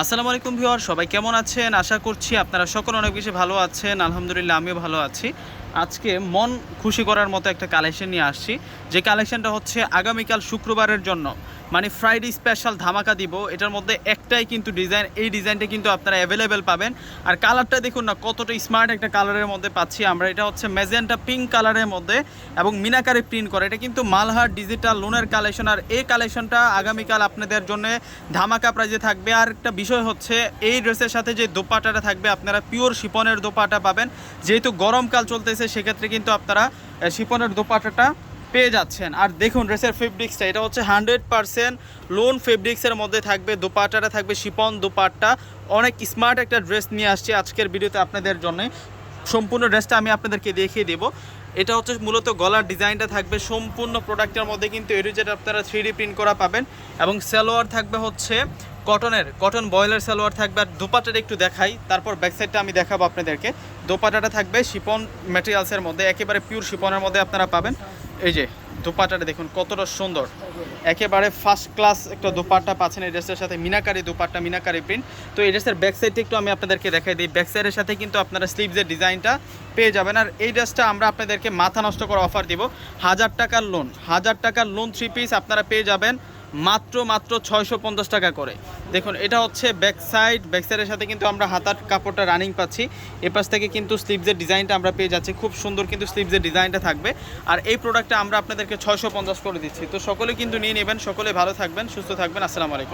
আসসালামু আলাইকুম ভিউয়ার, সবাই কেমন আছেন? আশা করছি আপনারা সকলে অনেক বেশি ভালো আছেন। আলহামদুলিল্লাহ, আমিও ভালো আছি। আজকে মন খুশি করার মতো একটা কালেকশন নিয়ে আসছি। যে কালেকশনটা হচ্ছে আগামীকাল শুক্রবারের জন্য। মানে ফ্রাইডে স্পেশাল ধামাকা দিব। এটার মধ্যে একটাই কিন্তু ডিজাইন এই ডিজাইনটা কিন্তু আপনারা অ্যাভেলেবেল পাবেন। আর কালারটা দেখুন না, কতটা স্মার্ট একটা কালারের মধ্যে পাচ্ছি আমরা। এটা হচ্ছে ম্যাজেন্টা পিঙ্ক কালারের মধ্যে এবং মিনাকারে প্রিন্ট করে। এটা কিন্তু মালহার ডিজিটাল লোনের কালেকশন আর এই কালেকশনটা আগামীকাল আপনাদের জন্য ধামাকা প্রাইজে থাকবে। আর একটা বিষয় হচ্ছে, এই ড্রেসের সাথে যে দোপাটাটা থাকবে, আপনারা পিওর শিপনের দোপাটা পাবেন। যেহেতু গরমকাল চলতেছে, সেক্ষেত্রে কিন্তু আপনারা শিপনের দোপাটাটা পেয়ে যাচ্ছেন। আর দেখুন ড্রেসের ফেব্রিক্সটা এটা হচ্ছে হান্ড্রেড পারসেন্ট লোন ফেব্রিক্সের মধ্যে থাকবে দোপাটাটা থাকবে, শিপন দোপাট্টা। অনেক স্মার্ট একটা ড্রেস নিয়ে আসছি আজকের ভিডিওতে আপনাদের জন্য। সম্পূর্ণ ড্রেসটা আমি আপনাদেরকে দেখিয়ে দেবো। এটা হচ্ছে মূলত গলার ডিজাইনটা থাকবে, সম্পূর্ণ প্রোডাক্টের মধ্যে কিন্তু এর যেটা আপনারা থ্রি প্রিন্ট করা পাবেন। এবং সালোয়ার থাকবে হচ্ছে কটনের, কটন বয়লার সালোয়ার থাকবে আর দোপাটাটা একটু দেখাই। তারপর ব্যাক সাইডটা আমি দেখাবো আপনাদেরকে। দোপাটাটা থাকবে শিপন ম্যাটেরিয়ালসের মধ্যে, একেবারে পিওর শিপনের মধ্যে আপনারা পাবেন। এই যে, দোপাটাটা দেখুন, কতটা সুন্দর। একেবারে ফার্স্ট ক্লাস একটা দোপাট্টা পাচ্ছেন এই ড্রেসের সাথে, মিনাকারি দোপাট্টা, মিনাকারি প্রিন্ট তো এই ড্রেসের ব্যাক সাইডটা একটু আমি আপনাদেরকে দেখাই দিই। ব্যাক সাইডের সাথে কিন্তু আপনারা স্লিভসের ডিজাইনটা পেয়ে যাবেন। আর এই ড্রেসটা আমরা আপনাদেরকে মাথা নষ্ট করে অফার দিব। হাজার টাকার লোন হাজার টাকার লোন থ্রি পিস আপনারা পেয়ে যাবেন। মাত্র মাত্র ছয়শো পঞ্চাশ টাকা করে। দেখুন, এটা হচ্ছে ব্যাক সাইড ব্যাক সাইডের সাথে কিন্তু আমরা হাতার কাপড়টা রানিং পাচ্ছি। এ পাশ থেকে কিন্তু স্লিভসের ডিজাইনটা আমরা পেয়ে যাচ্ছি। খুব সুন্দর কিন্তু স্লিভসের ডিজাইনটা থাকবে। আর এই প্রোডাক্টটা আমরা আপনাদেরকে ছয়শো পঞ্চাশ করে দিচ্ছি। তো সকলে কিন্তু নিয়ে নেবেন। সকলে ভালো থাকবেন, সুস্থ থাকবেন। আসসালামু আলাইকুম।